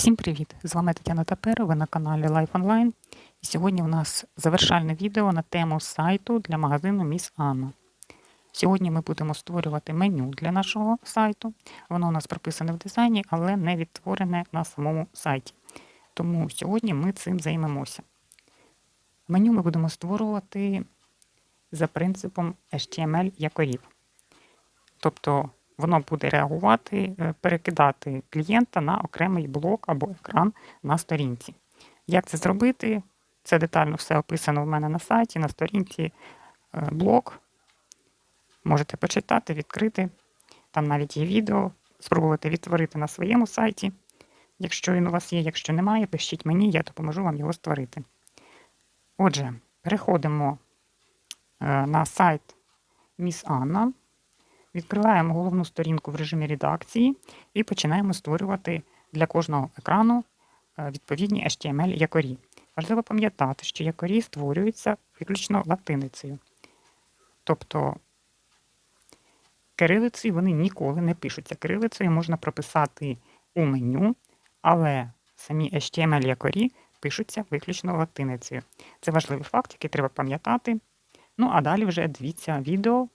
Всім привіт! З вами Тетяна Тапера, ви на каналі Life Online. І сьогодні у нас завершальне відео на тему сайту для магазину Міс Анна. Сьогодні ми будемо створювати меню для нашого сайту. Воно у нас прописане в дизайні, але не відтворене на самому сайті. Тому сьогодні ми цим займемося. Меню ми будемо створювати за принципом HTML якорів. Тобто воно буде реагувати, е, перекидати клієнта на окремий блок або екран на сторінці. Як це зробити? Це детально все описано в мене на сайті, на сторінці е, блог. Можете почитати, відкрити. Там навіть є відео, спробувати відтворити на своєму сайті. Якщо він у вас є, якщо немає, пишіть мені, я допоможу вам його створити. Отже, переходимо е, на сайт Міс Анна. Відкриваємо головну сторінку в режимі редакції і починаємо створювати для кожного екрану е, відповідні HTML-якорі. Важливо пам'ятати, що якорі створюються виключно латиницею. Тобто кирилицею вони ніколи не пишуться. Кирилицею можна прописати у меню, але самі HTML-якорі пишуться виключно латиницею. Це важливий факт, який треба пам'ятати. Ну а далі вже дивіться відео.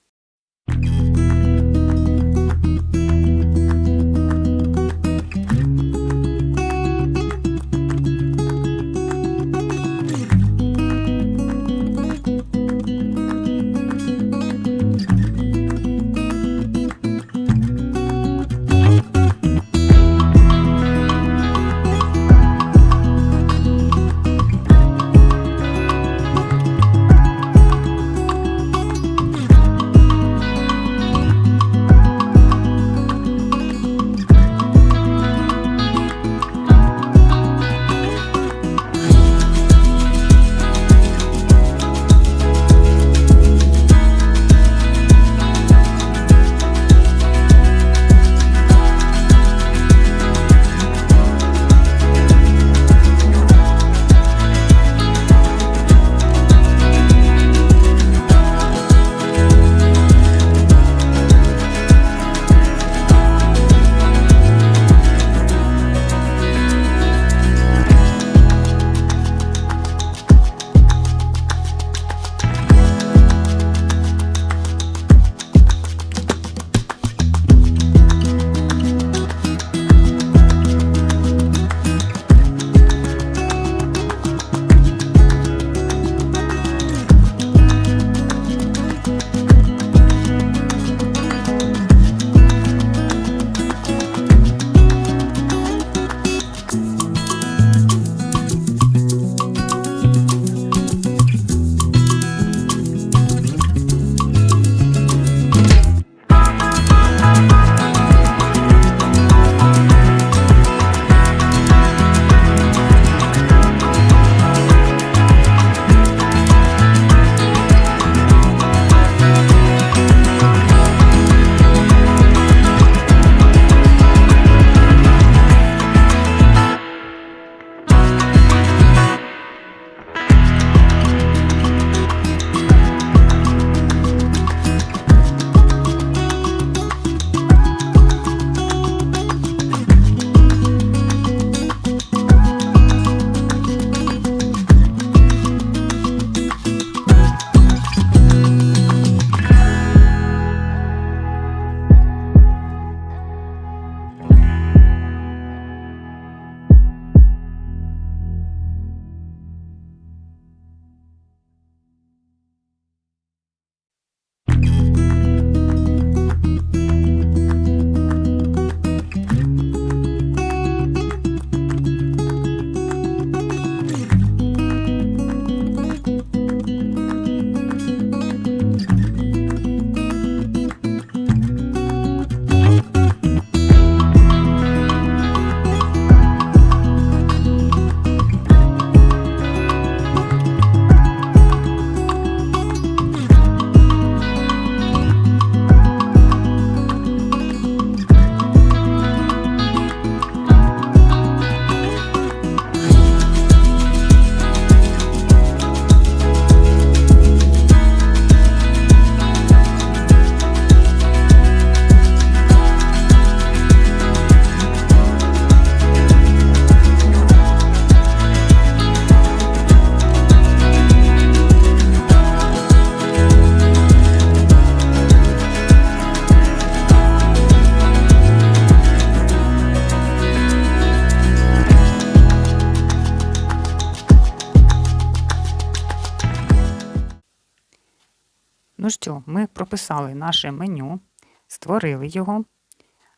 Що, ми прописали наше меню, створили його,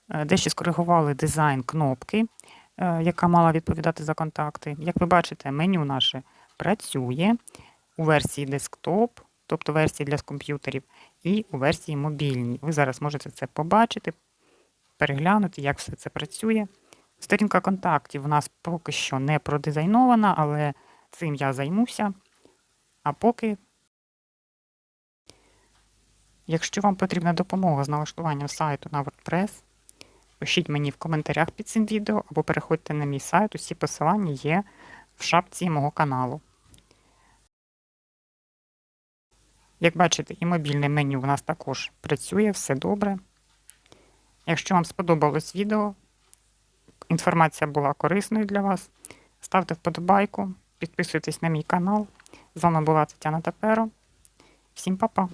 е, дещо скоригували дизайн кнопки, е, яка мала відповідати за контакти. Як ви бачите, меню наше працює у версії десктоп, тобто версії для комп'ютерів, і у версії мобільній. Ви зараз можете це побачити, переглянути, як все це працює. Сторінка контактів у нас поки що не продизайнована, але цим я займуся. А поки, якщо вам потрібна допомога з налаштуванням сайту на WordPress, пишіть мені в коментарях під цим відео або переходьте на мій сайт. Усі посилання є в шапці мого каналу. Як бачите, і мобільне меню у нас також працює, все добре. Якщо вам сподобалось відео, інформація була корисною для вас, ставте вподобайку, підписуйтесь на мій канал. З вами була Тетяна Таперо. Всім па-па!